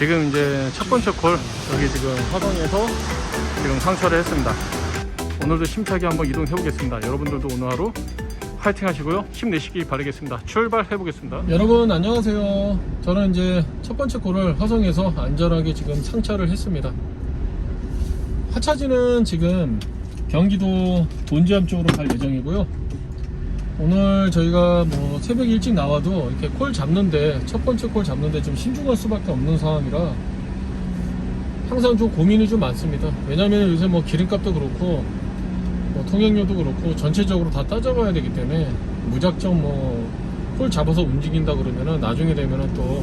지금 이제 첫 번째 콜 여기 지금 화동에서 지금 상차를 했습니다. 오늘도 심차게 한번 이동해 보겠습니다. 여러분들도 오늘 하루 파이팅 하시고요. 힘내시기 바라겠습니다. 출발해 보겠습니다. 여러분 안녕하세요. 저는 이제 첫 번째 콜을 화성에서 안전하게 지금 상차를 했습니다. 하차지는 지금 경기도 본지암 쪽으로 갈 예정이고요. 오늘 저희가 뭐 새벽 일찍 나와도 이렇게 콜 잡는데 첫 번째 콜 잡는데 좀 신중할 수밖에 없는 상황이라 항상 좀 고민이 좀 많습니다. 왜냐면 요새 뭐 기름값도 그렇고 뭐 통행료도 그렇고 전체적으로 다 따져봐야 되기 때문에 무작정 뭐 콜 잡아서 움직인다 그러면은 나중에 되면은 또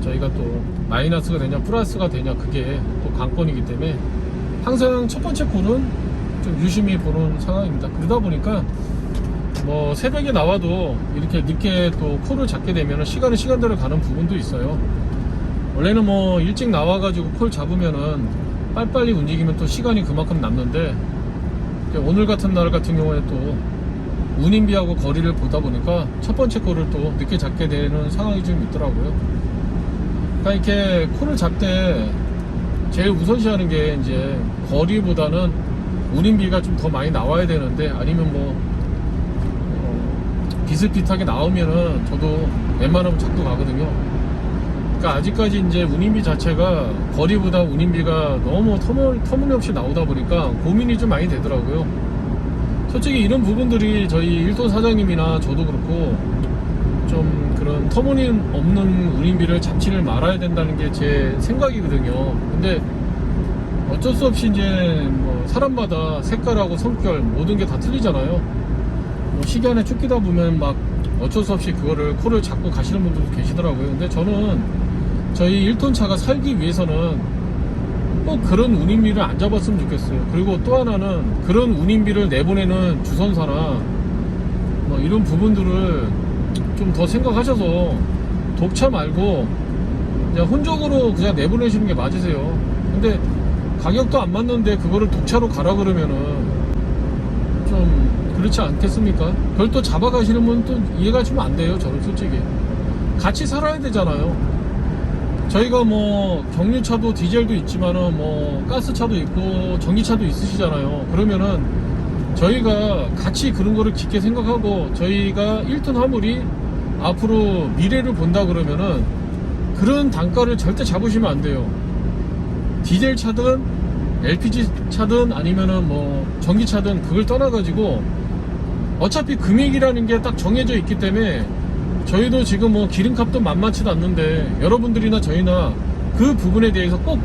저희가 또 마이너스가 되냐 플러스가 되냐 그게 또 관건이기 때문에 항상 첫 번째 콜은 좀 유심히 보는 상황입니다. 그러다 보니까 뭐 새벽에 나와도 이렇게 늦게 또 콜을 잡게 되면 시간은 시간대로 가는 부분도 있어요. 원래는 뭐 일찍 나와 가지고 콜 잡으면은 빨리빨리 움직이면 또 시간이 그만큼 남는데 오늘 같은 날 같은 경우에 또 운임비하고 거리를 보다 보니까 첫 번째 콜을 또 늦게 잡게 되는 상황이 좀 있더라고요. 그러니까 이렇게 콜을 잡 때 제일 우선시하는 게 이제 거리보다는 운임비가 좀 더 많이 나와야 되는데 아니면 뭐 어, 비슷비슷하게 나오면은 저도 웬만하면 잡고 가거든요. 그러니까 아직까지 이제 운임비 자체가 거리보다 운임비가 너무 터무, 터무니없이 나오다 보니까 고민이 좀 많이 되더라고요. 솔직히 이런 부분들이 저희 일돈 사장님이나 저도 그렇고 좀 그런 터무니없는 운임비를 잡지를 말아야 된다는 게 제 생각이거든요. 근데 어쩔 수 없이 이제 뭐 사람마다 색깔하고 성격 모든 게 다 틀리잖아요. 뭐 시간에 쫓기다 보면 막 어쩔 수 없이 그거를 코를 잡고 가시는 분들도 계시더라고요. 근데 저는 저희 1톤 차가 살기 위해서는 꼭 그런 운임비를 안 잡았으면 좋겠어요. 그리고 또 하나는 그런 운임비를 내보내는 주선사나 뭐 이런 부분들을 좀 더 생각하셔서 독차 말고 그냥 혼적으로 그냥 내보내시는 게 맞으세요. 근데 가격도 안 맞는데 그거를 독차로 가라 그러면은 좀 그렇지 않겠습니까? 그걸 또 잡아가시는 분또 이해가 좀 안 돼요. 저는 솔직히 같이 살아야 되잖아요. 저희가 뭐 경유차도 디젤도 있지만은 뭐 가스차도 있고 전기차도 있으시잖아요. 그러면은 저희가 같이 그런 거를 깊게 생각하고 저희가 1톤 화물이 앞으로 미래를 본다 그러면은 그런 단가를 절대 잡으시면 안 돼요. 디젤 차든 LPG 차든 아니면은 뭐 전기차든 그걸 떠나가지고 어차피 금액이라는 게 딱 정해져 있기 때문에 저희도 지금 뭐 기름값도 만만치도 않는데 여러분들이나 저희나 그 부분에 대해서 꼭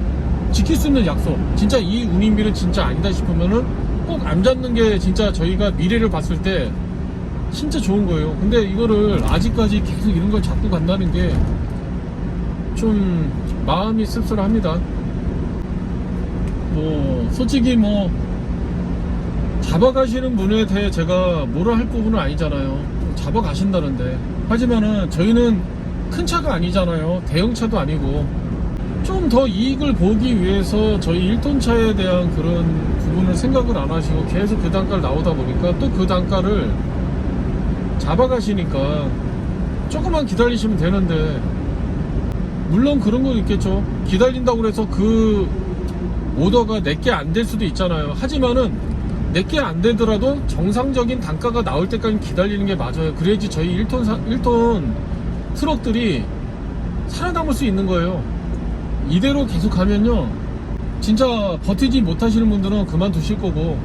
지킬 수 있는 약속 진짜 이 운임비는 진짜 아니다 싶으면은 꼭 안 잡는 게 진짜 저희가 미래를 봤을 때 진짜 좋은 거예요. 근데 이거를 아직까지 계속 이런 걸 잡고 간다는 게 좀 마음이 씁쓸합니다. 뭐 솔직히 뭐 잡아가시는 분에 대해 제가 뭐라 할 부분은 아니잖아요. 잡아가신다는데. 하지만은 저희는 큰 차가 아니잖아요. 대형차도 아니고. 좀 더 이익을 보기 위해서 저희 1톤 차에 대한 그런 부분을 생각을 안 하시고 계속 그 단가를 나오다 보니까 또 그 단가를 잡아가시니까 조금만 기다리시면 되는데. 물론 그런 건 있겠죠. 기다린다고 해서 그 오더가 내게 안 될 수도 있잖아요. 하지만은 내게 안 되더라도 정상적인 단가가 나올 때까지 기다리는 게 맞아요. 그래야지 저희 1톤, 사, 1톤 트럭들이 살아남을 수 있는 거예요. 이대로 계속 가면요. 진짜 버티지 못하시는 분들은 그만두실 거고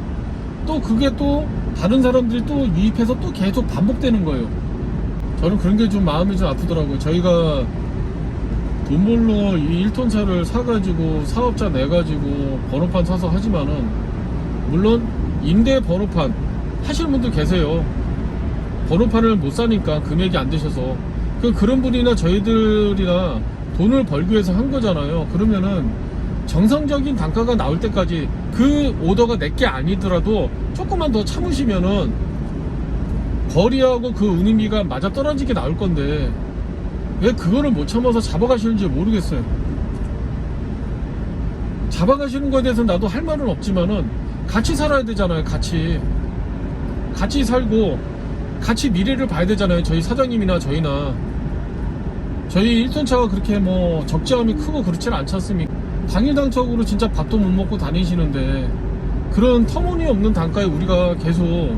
또 그게 또 다른 사람들이 또 유입해서 또 계속 반복되는 거예요. 저는 그런 게 좀 마음이 좀 아프더라고요. 저희가 돈 벌러 이 1톤 차를 사가지고 사업자 내가지고 번호판 사서 하지만은 물론 임대 번호판 하시는 분들 계세요. 번호판을 못 사니까 금액이 안 되셔서. 그 그런 분이나 저희들이나 돈을 벌기 위해서 한 거잖아요. 그러면은 정상적인 단가가 나올 때까지 그 오더가 내게 아니더라도 조금만 더 참으시면은 거리하고 그 운임비가 맞아 떨어지게 나올 건데 왜 그거를 못 참아서 잡아가시는지 모르겠어요. 잡아가시는 거에 대해서 나도 할 말은 없지만은 같이 살아야 되잖아요. 같이 같이 살고 같이 미래를 봐야 되잖아요. 저희 사장님이나 저희나 저희 1톤 차가 그렇게 뭐 적재함이 크고 그렇진 않지 않습니까? 당일당적으로 진짜 밥도 못 먹고 다니시는데 그런 터무니없는 단가에 우리가 계속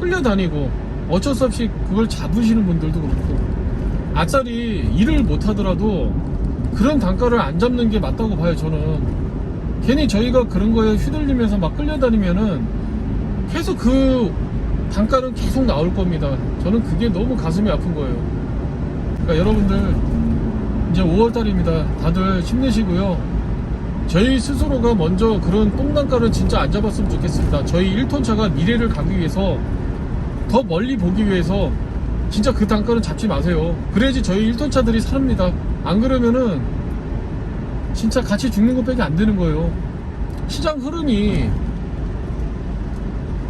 끌려다니고 어쩔 수 없이 그걸 잡으시는 분들도 그렇고 아짜리 일을 못하더라도 그런 단가를 안 잡는 게 맞다고 봐요 저는. 괜히 저희가 그런 거에 휘둘리면서 막 끌려다니면은 계속 그 단가는 계속 나올 겁니다. 저는 그게 너무 가슴이 아픈 거예요. 그러니까 여러분들 이제 5월달입니다. 다들 힘내시고요. 저희 스스로가 먼저 그런 똥단가를 진짜 안 잡았으면 좋겠습니다. 저희 1톤 차가 미래를 가기 위해서 더 멀리 보기 위해서 진짜 그 단가는 잡지 마세요. 그래야지 저희 1톤 차들이 삽니다. 안 그러면은 진짜 같이 죽는 것밖에 안 되는 거예요. 시장 흐름이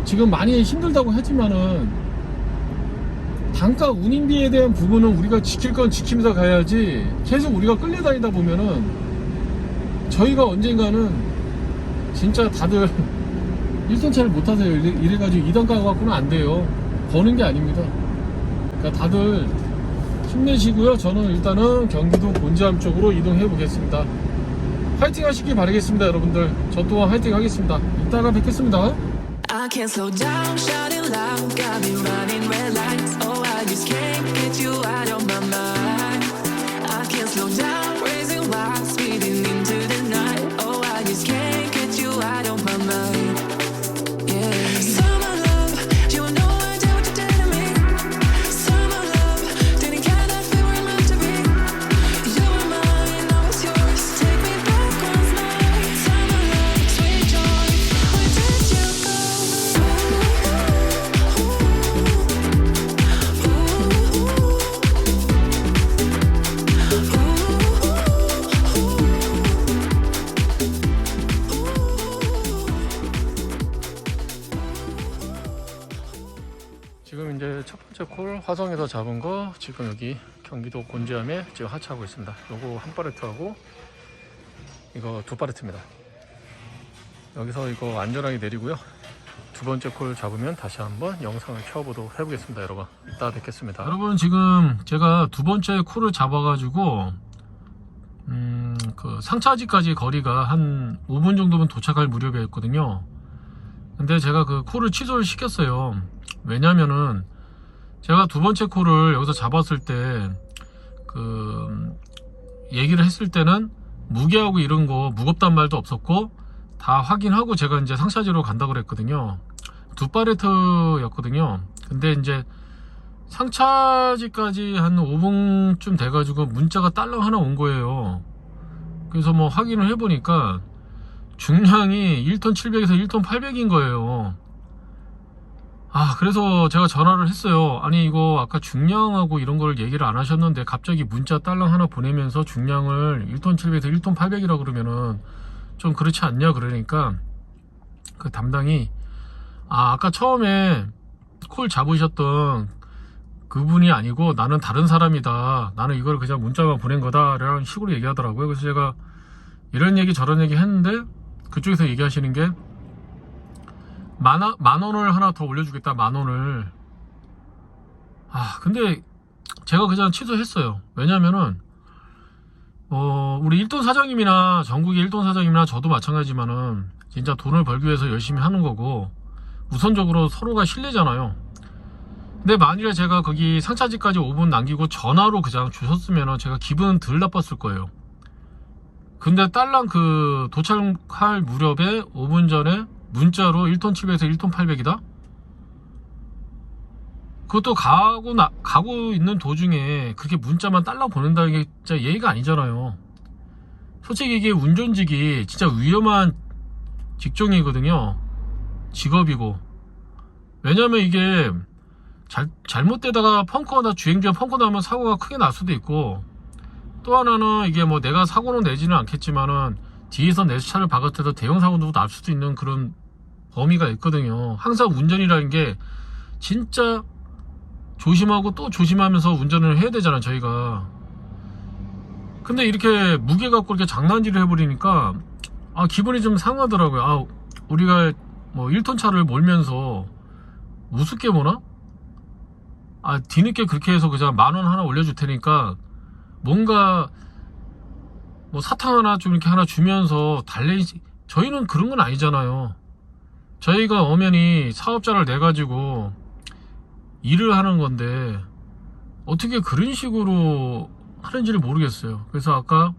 지금 많이 힘들다고 하지만은 단가 운임비에 대한 부분은 우리가 지킬 건 지키면서 가야지 계속 우리가 끌려다니다 보면은 저희가 언젠가는 진짜 다들 1톤 차를 못 타세요. 이래- 이래가지고 2단가 갖고는 안 돼요. 버는 게 아닙니다. 그러니까 다들 힘내시고요. 저는 일단은 경기도 곤지암 쪽으로 이동해 보겠습니다. 화이팅 하시길 바라겠습니다, 여러분들. 저 또한 화이팅 하겠습니다. 이따가 뵙겠습니다. Oh. I can't slow down, 잡은 거 지금 여기 경기도 곤지암에 지금 하차하고 있습니다. 요거 한 파레트하고 이거 두 파레트입니다. 여기서 이거 안전하게 내리고요. 두 번째 콜 잡으면 다시 한번 영상을 켜보도록 해보겠습니다, 여러분. 이따 뵙겠습니다. 여러분 지금 제가 두 번째 콜을 잡아가지고 음, 그 상차지까지 거리가 한 5분 정도면 도착할 무렵이었거든요. 근데 제가 그 콜을 취소를 시켰어요. 왜냐면은 제가 두 번째 콜을 여기서 잡았을 때 그 얘기를 했을 때는 무게하고 이런 거 무겁단 말도 없었고 다 확인하고 제가 이제 상차지로 간다 그랬거든요. 두 파레트였거든요. 근데 이제 상차지까지 한 5분쯤 돼가지고 문자가 딸랑 하나 온 거예요. 그래서 뭐 확인을 해보니까 중량이 1톤 700에서 1톤 800인 거예요. 아, 그래서 제가 전화를 했어요. 아니, 이거 아까 중량하고 이런 걸 얘기를 안 하셨는데 갑자기 문자 딸랑 하나 보내면서 중량을 1톤 700에서 1톤 800이라 그러면은 좀 그렇지 않냐 그러니까 그 담당이 아, 아까 처음에 콜 잡으셨던 그분이 아니고 나는 다른 사람이다. 나는 이걸 그냥 문자만 보낸 거다. 라는 식으로 얘기하더라고요. 그래서 제가 이런 얘기 저런 얘기 했는데 그쪽에서 얘기하시는 게 만, 원- 만 원을 하나 더 올려주겠다, 만 원을. 아, 근데 제가 그냥 취소했어요. 왜냐면은, 어, 우리 1돈 사장님이나 전국의 1돈 사장님이나 저도 마찬가지지만은 진짜 돈을 벌기 위해서 열심히 하는 거고 우선적으로 서로가 신뢰잖아요. 근데 만일에 제가 거기 상차지까지 5분 남기고 전화로 그냥 주셨으면은 제가 기분은 덜 나빴을 거예요. 근데 딸랑 그 도착할 무렵에 5분 전에 문자로 1톤 700에서 1톤 800이다? 그것도 가고 나, 가고 있는 도중에 그렇게 문자만 딸랑 보낸다는 게 진짜 예의가 아니잖아요. 솔직히 이게 운전직이 진짜 위험한 직종이거든요. 직업이고. 왜냐면 이게 잘, 잘못되다가 펑커나 주행중에 펑커 나면 사고가 크게 날 수도 있고 또 하나는 이게 뭐 내가 사고는 내지는 않겠지만은 뒤에서 내 차를 박을 때도 대형 사고도 날 수도 있는 그런 범위가 있거든요. 항상 운전이라는 게 진짜 조심하고 또 조심하면서 운전을 해야 되잖아요, 저희가. 근데 이렇게 무게 갖고 이렇게 장난질을 해버리니까 아 기분이 좀 상하더라고요. 아 우리가 뭐 1톤 차를 몰면서 우습게 보나? 아 뒤늦게 그렇게 해서 그냥 만 원 하나 올려줄 테니까 뭔가 뭐 사탕 하나 좀 이렇게 하나 주면서 달래이 저희는 그런 건 아니잖아요. 저희가 엄연히 사업자를 내 가지고 일을 하는 건데 어떻게 그런 식으로 하는지를 모르겠어요. 그래서 아까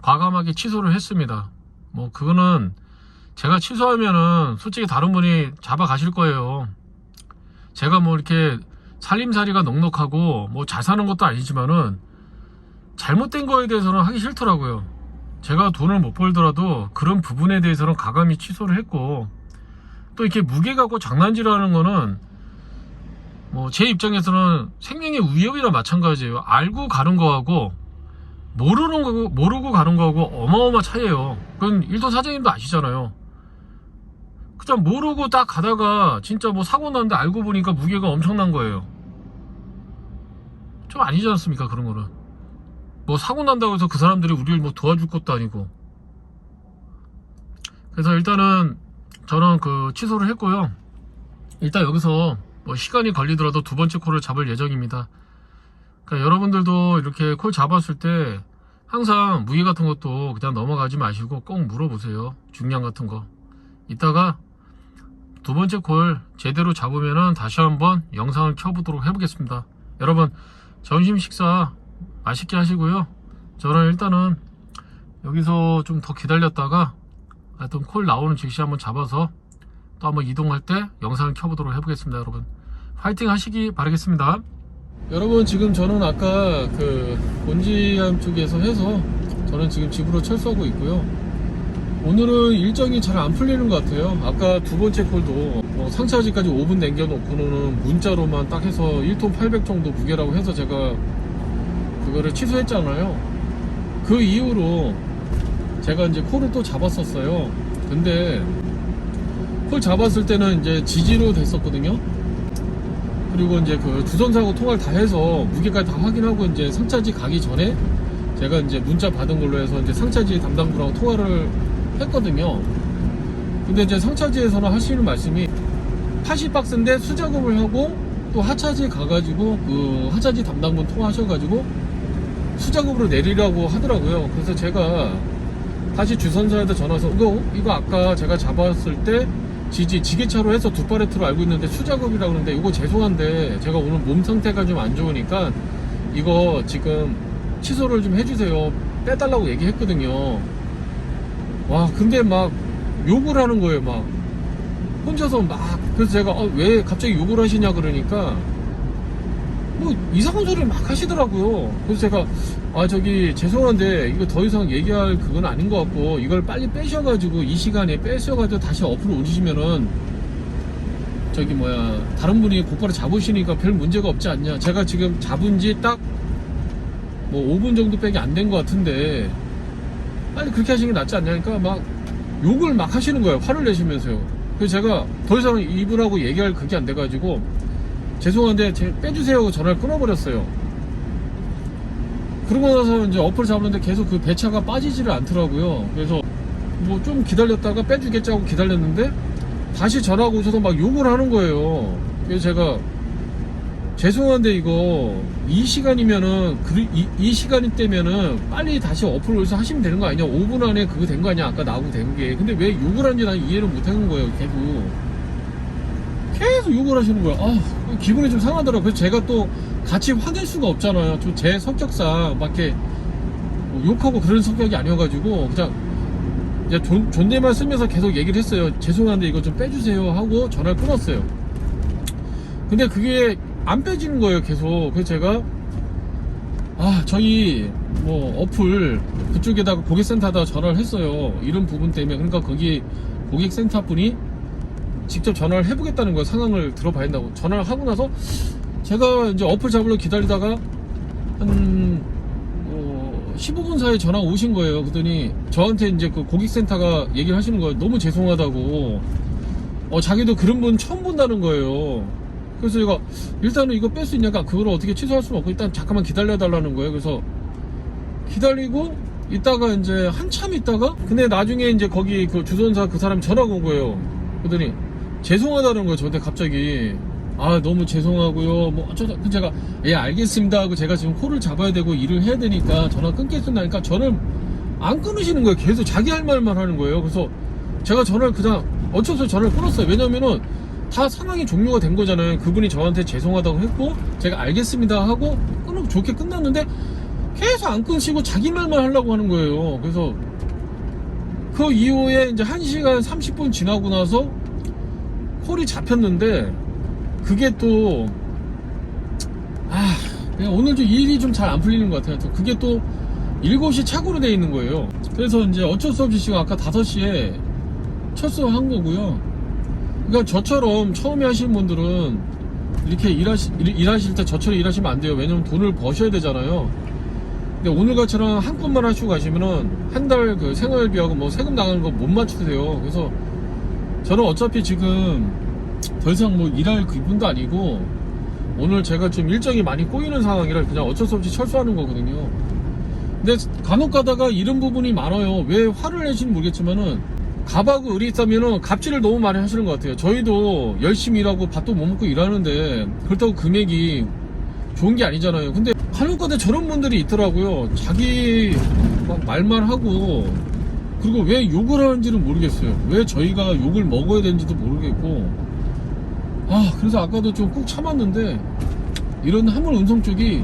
과감하게 취소를 했습니다. 뭐 그거는 제가 취소하면은 솔직히 다른 분이 잡아 가실 거예요. 제가 뭐 이렇게 살림살이가 넉넉하고 뭐 잘 사는 것도 아니지만은 잘못된 거에 대해서는 하기 싫더라고요. 제가 돈을 못 벌더라도 그런 부분에 대해서는 가감히 취소를 했고 또 이렇게 무게가고 장난질하는 거는 뭐 제 입장에서는 생명의 위협이나 마찬가지예요. 알고 가는 거하고 모르는 거고 모르고 가는 거하고 어마어마 차이예요. 그건 일도 사장님도 아시잖아요. 그냥 모르고 딱 가다가 진짜 뭐 사고 났는데 알고 보니까 무게가 엄청난 거예요. 좀 아니지 않습니까 그런 거는. 뭐 사고 난다고 해서 그 사람들이 우리를 뭐 도와줄 것도 아니고. 그래서 일단은 저는 그 취소를 했고요. 일단 여기서 뭐 시간이 걸리더라도 두 번째 콜을 잡을 예정입니다. 그러니까 여러분들도 이렇게 콜 잡았을 때 항상 무게 같은 것도 그냥 넘어가지 마시고 꼭 물어보세요. 중량 같은 거. 이따가 두 번째 콜 제대로 잡으면은 다시 한번 영상을 켜보도록 해보겠습니다. 여러분 점심 식사 맛있게 하시고요. 저는 일단은 여기서 좀 더 기다렸다가 하여튼 콜 나오는 즉시 한번 잡아서 또 한번 이동할 때 영상을 켜보도록 해보겠습니다. 여러분 파이팅 하시기 바라겠습니다. 여러분 지금 저는 아까 그 본지암 쪽에서 해서 저는 지금 집으로 철수하고 있고요. 오늘은 일정이 잘 안 풀리는 것 같아요. 아까 두 번째 콜도 뭐 상차지까지 5분 남겨놓고는 문자로만 딱 해서 1톤 800 정도 무게라고 해서 제가 그거를 취소했잖아요. 그 이후로 제가 이제 콜을 또 잡았었어요. 근데 콜 잡았을 때는 이제 지지로 됐었거든요. 그리고 이제 그 주선사고 통화를 다 해서 무게까지 다 확인하고 이제 상차지 가기 전에 제가 이제 문자 받은 걸로 해서 이제 상차지 담당부랑 통화를 했거든요. 근데 이제 상차지에서는 하시는 말씀이 팟이 박스인데 수작업을 하고 또 하차지에 가가지고 그 하차지 담당분 통화하셔가지고 수작업으로 내리라고 하더라고요. 그래서 제가 다시 주선사한테 전화해서 이거 이거 아까 제가 잡았을 때 지지 지게차로 해서 두 파레트로 알고 있는데 수작업이라 그러는데 이거 죄송한데 제가 오늘 몸 상태가 좀 안 좋으니까 이거 지금 취소를 좀 해주세요. 빼달라고 얘기했거든요. 와 근데 막 욕을 하는 거예요 막. 혼자서 막. 그래서 제가 어, 왜 갑자기 욕을 하시냐? 그러니까 뭐 이상한 소리를 막 하시더라고요. 그래서 제가 아 저기 죄송한데 이거 더 이상 얘기할 그건 아닌 것 같고 이걸 빨리 빼셔가지고 이 시간에 빼셔가지고 다시 어플을 올리시면은 저기 뭐야 다른 분이 곧바로 잡으시니까 별 문제가 없지 않냐. 제가 지금 잡은 지 딱 뭐 5분 정도밖에 안 된 것 같은데 빨리 그렇게 하시는 게 낫지 않냐니까 막 욕을 막 하시는 거예요. 화를 내시면서요. 그래서 제가 더 이상 이분하고 얘기할 그게 안 돼가지고 죄송한데 제 빼주세요 전화를 끊어버렸어요. 그러고 나서 이제 어플 잡는데 계속 그 배차가 빠지지를 않더라고요. 그래서 뭐 좀 기다렸다가 빼주겠지 하고 기다렸는데 다시 전화가 오셔서 막 욕을 하는 거예요. 그래서 제가 죄송한데 이거 이 시간이면은 그, 이, 이 시간이 때면은 빨리 다시 어플 올려서 하시면 되는 거 아니냐. 5분 안에 그거 된 거 아니야. 아까 나하고 된 게. 근데 왜 욕을 하는지 난 이해를 못 하는 거예요 계속 계속 욕을 하시는 거야. 아, 기분이 좀 상하더라고요. 그래서 제가 또 같이 화낼 수가 없잖아요. 좀제 성격상 막 이렇게 뭐 욕하고 그런 성격이 아니어가지고 그냥 존, 존댓말 쓰면서 계속 얘기를 했어요. 죄송한데 이거 좀 빼주세요 하고 전화를 끊었어요. 근데 그게 안 빼지는 거예요. 계속. 그래서 제가 아 저희 뭐 어플 그쪽에다가 고객센터에다 전화를 했어요. 이런 부분 때문에 그러니까 거기 고객센터 분이 직접 전화를 해보겠다는 거예요. 상황을 들어봐야 된다고. 전화를 하고 나서 제가 이제 어플 잡으려 기다리다가 한 어, 15분 사이에 전화 가 오신 거예요. 그러더니 저한테 이제 그 고객센터가 얘기를 하시는 거예요. 너무 죄송하다고. 어, 자기도 그런 분 처음 본다는 거예요. 그래서 제가 일단은 이거 뺄 수 있냐가 그걸 어떻게 취소할 수는 없고 일단 잠깐만 기다려 달라는 거예요. 그래서 기다리고 있다가 이제 한참 있다가 근데 나중에 이제 거기 그 주선사 그 사람이 전화가 온 거예요. 그러더니 죄송하다는 거예요. 저한테 갑자기. 아 너무 죄송하고요. 뭐 어쩌다 그 제가 예 알겠습니다 하고 제가 지금 코를 잡아야 되고 일을 해야 되니까 전화 끊겠습니다니까 전화를 안 끊으시는 거예요. 계속 자기 할 말만 하는 거예요. 그래서 제가 전화를 그냥 어쩔 수 없이 전화를 끊었어요. 왜냐면은 다 상황이 종료가 된 거잖아요. 그분이 저한테 죄송하다고 했고 제가 알겠습니다 하고 끊고 좋게 끝났는데 계속 안 끊으시고 자기 말만 하려고 하는 거예요. 그래서 그 이후에 이제 1시간 30분 지나고 나서 콜이 잡혔는데 그게 또 아, 오늘 좀 일이 좀 잘 안 풀리는 것 같아요. 또 그게 또 7시 착오로 돼 있는 거예요. 그래서 이제 어쩔 수 없이 지금 아까 5시에 철수한 거고요. 그러니까 저처럼 처음에 하시는 분들은 이렇게 일하시, 일- 일하실 때 저처럼 일하시면 안 돼요. 왜냐면 돈을 버셔야 되잖아요. 근데 오늘같이랑 한 건만 하시고 가시면은 한 달 그 생활비하고 뭐 세금 나가는 거 못 맞추세요. 그래서 저는 어차피 지금 더 이상 뭐 일할 기분도 아니고 오늘 제가 좀 일정이 많이 꼬이는 상황이라 그냥 어쩔 수 없이 철수하는 거거든요. 근데 간혹 가다가 이런 부분이 많아요. 왜 화를 내시는 모르겠지만은 갑하고 을이 있다면은 갑질을 너무 많이 하시는 것 같아요. 저희도 열심히 일하고 밥도 못 먹고 일하는데 그렇다고 금액이 좋은 게 아니잖아요. 근데 간혹 가다 저런 분들이 있더라고요. 자기 막 말만 하고 그리고 왜 욕을 하는지는 모르겠어요. 왜 저희가 욕을 먹어야 되는지도 모르겠고. 아 그래서 아까도 좀 꾹 참았는데 이런 화물 운송 쪽이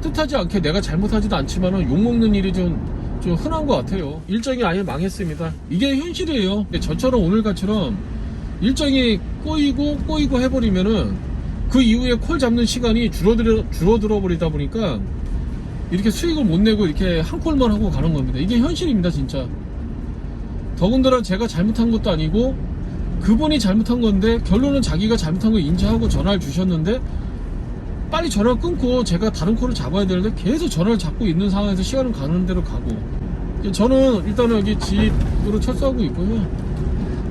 뜻하지 않게 내가 잘못하지도 않지만은 욕먹는 일이 좀, 좀 흔한 것 같아요. 일정이 아예 망했습니다. 이게 현실이에요. 저처럼 오늘같처럼 일정이 꼬이고 꼬이고 해버리면은 그 이후에 콜 잡는 시간이 줄어들어, 줄어들어 버리다 보니까 이렇게 수익을 못 내고 이렇게 한 콜만 하고 가는 겁니다. 이게 현실입니다 진짜 더군다나 제가 잘못한 것도 아니고 그분이 잘못한 건데 결론은 자기가 잘못한 거 인지하고 전화를 주셨는데 빨리 전화를 끊고 제가 다른 콜을 잡아야 되는데 계속 전화를 잡고 있는 상황에서 시간은 가는 대로 가고. 저는 일단은 여기 집으로 철수하고 있고요.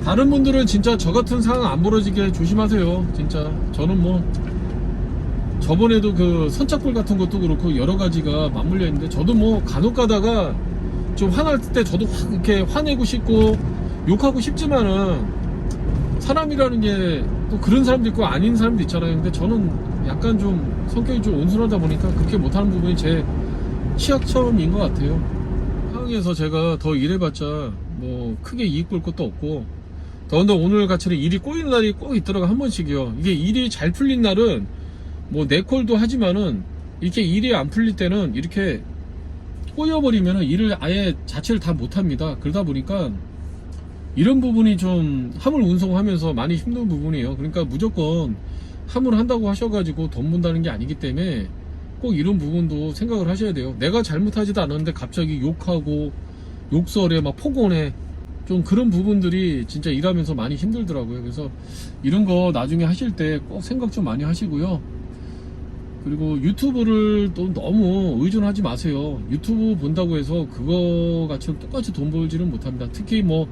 다른 분들은 진짜 저 같은 상황 안 벌어지게 조심하세요. 진짜 저는 뭐 저번에도 그 선착불 같은 것도 그렇고 여러 가지가 맞물려 있는데 저도 뭐 간혹 가다가 좀 화날 때 저도 확 이렇게 화내고 싶고 욕하고 싶지만은 사람이라는 게 또 그런 사람도 있고 아닌 사람도 있잖아요. 근데 저는 약간 좀 성격이 좀 온순하다 보니까 그렇게 못하는 부분이 제 취약점인 것 같아요. 상황에서 제가 더 일해봤자 뭐 크게 이익 볼 것도 없고 더군다나 오늘 같이는 일이 꼬이는 날이 꼭 있더라고 한 번씩이요. 이게 일이 잘 풀린 날은 뭐 네콜도 하지만은 이렇게 일이 안 풀릴 때는 이렇게 꼬여버리면 일을 아예 자체를 다 못합니다. 그러다 보니까 이런 부분이 좀 화물 운송하면서 많이 힘든 부분이에요. 그러니까 무조건 화물 한다고 하셔가지고 돈 번다는 게 아니기 때문에 꼭 이런 부분도 생각을 하셔야 돼요. 내가 잘못하지도 않았는데 갑자기 욕하고 욕설에 막 폭언해 좀 그런 부분들이 진짜 일하면서 많이 힘들더라고요. 그래서 이런 거 나중에 하실 때 꼭 생각 좀 많이 하시고요. 그리고 유튜브를 또 너무 의존하지 마세요. 유튜브 본다고 해서 그거 같이 똑같이 돈 벌지는 못합니다. 특히 뭐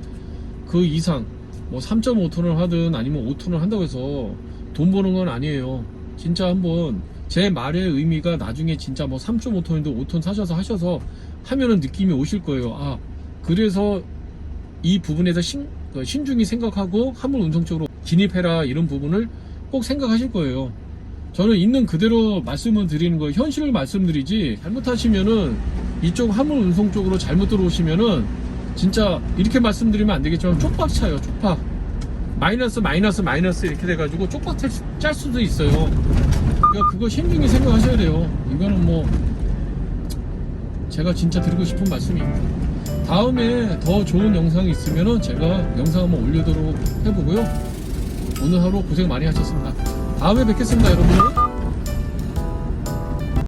그 이상 뭐 3.5톤을 하든 아니면 5톤을 한다고 해서 돈 버는 건 아니에요. 진짜 한번 제 말의 의미가 나중에 진짜 뭐 3.5톤인데 5톤 사셔서 하셔서 하면은 느낌이 오실 거예요. 아, 그래서 이 부분에서 신, 그 신중히 생각하고 화물 운송 쪽으로 진입해라 이런 부분을 꼭 생각하실 거예요. 저는 있는 그대로 말씀을 드리는 거예요. 현실을 말씀드리지 잘못하시면은 이쪽 화물 운송 쪽으로 잘못 들어오시면은 진짜 이렇게 말씀드리면 안 되겠지만 쪽박 차요 쪽박. 마이너스 마이너스 마이너스 이렇게 돼가지고 쪽박 짤, 수- 짤 수도 있어요. 그러니까 그거 신중히 생각하셔야 돼요. 이거는 뭐 제가 진짜 드리고 싶은 말씀입니다. 다음에 더 좋은 영상이 있으면은 제가 영상 한번 올리도록 해보고요. 오늘 하루 고생 많이 하셨습니다 다음에 뵙겠습니다 여러분